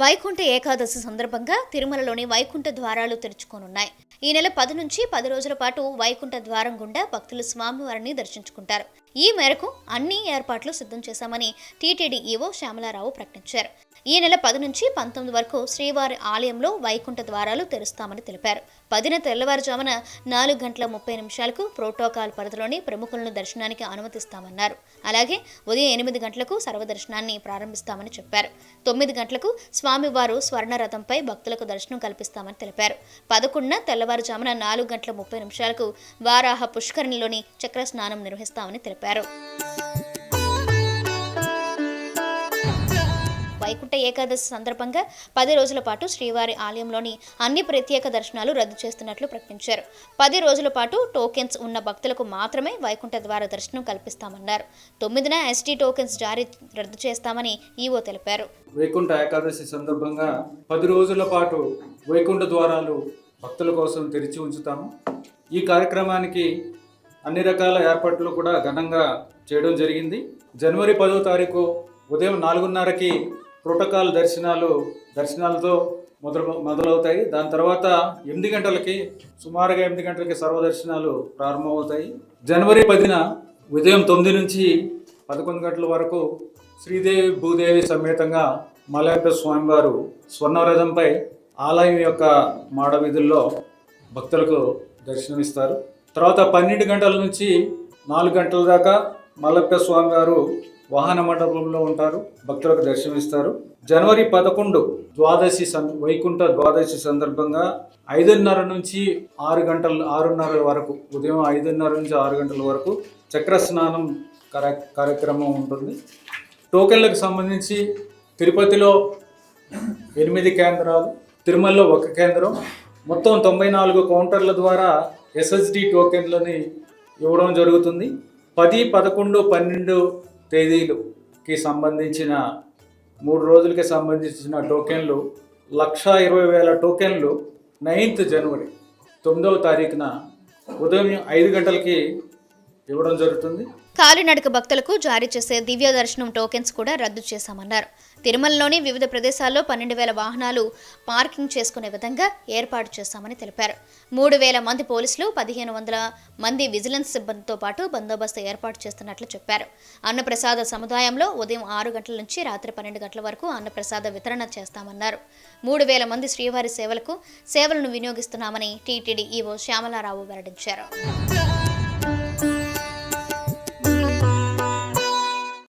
వైకుంఠ ఏకాదశి సందర్భంగా తిరుమలలోని వైకుంఠ ద్వారాలు తెరుచుకోనున్నాయి. ఈ నెల పది నుంచి పది రోజుల పాటు వైకుంఠ ద్వారం గుండా భక్తులు స్వామివారిని దర్శించుకుంటారు. ఈ మేరకు అన్ని ఏర్పాట్లు సిద్ధం చేశామని టీటీడీ ఈవో శ్యామలారావు ప్రకటించారు. ఈ నెల పది నుంచి పంతొమ్మిది వరకు శ్రీవారి ఆలయంలో వైకుంఠ ద్వారాలు తెరుస్తామని తెలిపారు. పదిన తెల్లవారుజామున నాలుగు గంటల ముప్పై నిమిషాలకు ప్రోటోకాల్ పరిధిలోని ప్రముఖులను దర్శనానికి అనుమతిస్తామన్నారు. అలాగే ఉదయం ఎనిమిది గంటలకు సర్వదర్శనాన్ని ప్రారంభిస్తామని చెప్పారు. తొమ్మిది గంటలకు స్వామివారు స్వర్ణ రథంపై భక్తులకు దర్శనం కల్పిస్తామని తెలిపారు. పదకొండున తెల్లవారుజామున నాలుగు గంటల ముప్పై నిమిషాలకు వారాహ పుష్కరిణిలోని చక్ర స్నానం నిర్వహిస్తామని తెలిపారు. వైకుంఠ ఏకాదశి సందర్భంగా పది రోజుల పాటు శ్రీవారి ఆలయంలోని అన్ని ప్రత్యేక దర్శనాలు రద్దు చేస్తున్నట్లు ప్రకటించారు. పది రోజుల పాటు టోకెన్స్ ఉన్న భక్తులకు మాత్రమే వైకుంఠ ద్వార దర్శనం కల్పిస్తామన్నారు. తొమ్మిదిన ఎస్టీ టోకెన్స్ జారీ రద్దు చేస్తామని ఈవో తెలిపారు. వైకుంఠ ఏకాదశి సందర్భంగా పది రోజుల పాటు వైకుంఠ ద్వారాలు భక్తుల కోసం తెరిచి ఉంచుతాము. ఈ కార్యక్రమానికి అన్ని రకాల ఏర్పాట్లు కూడా ఘనంగా చేయడం జరిగింది. జనవరి పదో తారీఖు ఉదయం నాలుగున్నరకి ప్రోటోకాల్ దర్శనాలు దర్శనాలతో మొదలు మొదలవుతాయి. దాని తర్వాత ఎనిమిది గంటలకి సుమారుగా ఎనిమిది గంటలకి సర్వదర్శనాలు ప్రారంభమవుతాయి. జనవరి పదిన ఉదయం తొమ్మిది నుంచి పదకొండు గంటల వరకు శ్రీదేవి భూదేవి సమేతంగా మలయప్ప స్వామివారు స్వర్ణరథంపై ఆలయం యొక్క మాడ వీధుల్లో భక్తులకు దర్శనమిస్తారు. తర్వాత పన్నెండు గంటల నుంచి నాలుగు గంటల దాకా మలక్క స్వామి గారు వాహన మండపంలో ఉంటారు. భక్తులకు దర్శనమిస్తారు. జనవరి పదకొండు ద్వాదశి వైకుంఠ ద్వాదశి సందర్భంగా ఐదున్నర నుంచి ఆరు గంటల ఆరున్నర వరకు ఉదయం ఐదున్నర నుంచి ఆరు గంటల వరకు చక్ర స్నానం కార్య కార్యక్రమం ఉంటుంది. టోకెన్లకు సంబంధించి తిరుపతిలో ఎనిమిది కేంద్రాలు తిరుమలలో ఒక కేంద్రం మొత్తం తొంభై నాలుగు కౌంటర్ల ద్వారా ఎస్ఎస్డి టోకెన్లని ఇవ్వడం జరుగుతుంది. పది పదకొండు పన్నెండు తేదీలుకి సంబంధించిన మూడు రోజులకి సంబంధించిన టోకెన్లు లక్ష ఇరవై వేల టోకెన్లు నైన్త్ జనవరి తొమ్మిదవ తారీఖున ఉదయం ఐదు గంటలకి ఇవ్వడం జరుగుతుంది. కాలినడక భక్తులకు జారీ చేసే దివ్య దర్శనం టోకెన్స్ కూడా రద్దు చేశామన్నారు. తిరుమలలోని వివిధ ప్రదేశాల్లో పన్నెండు వేల వాహనాలు పార్కింగ్ చేసుకునే విధంగా ఏర్పాటు చేశామని తెలిపారు. మూడు వేల మంది పోలీసులు పదిహేను వందల మంది విజిలెన్స్ సిబ్బందితో పాటు బందోబస్తు ఏర్పాటు చేస్తున్నట్లు చెప్పారు. అన్నప్రసాద సముదాయంలో ఉదయం ఆరు గంటల నుంచి రాత్రి పన్నెండు గంటల వరకు అన్నప్రసాద వితరణ చేస్తామన్నారు. మూడు వేల మంది శ్రీవారి సేవలకు సేవలను వినియోగిస్తున్నామని టీటీడీ ఈవో శ్యామలారావు వెల్లడించారు.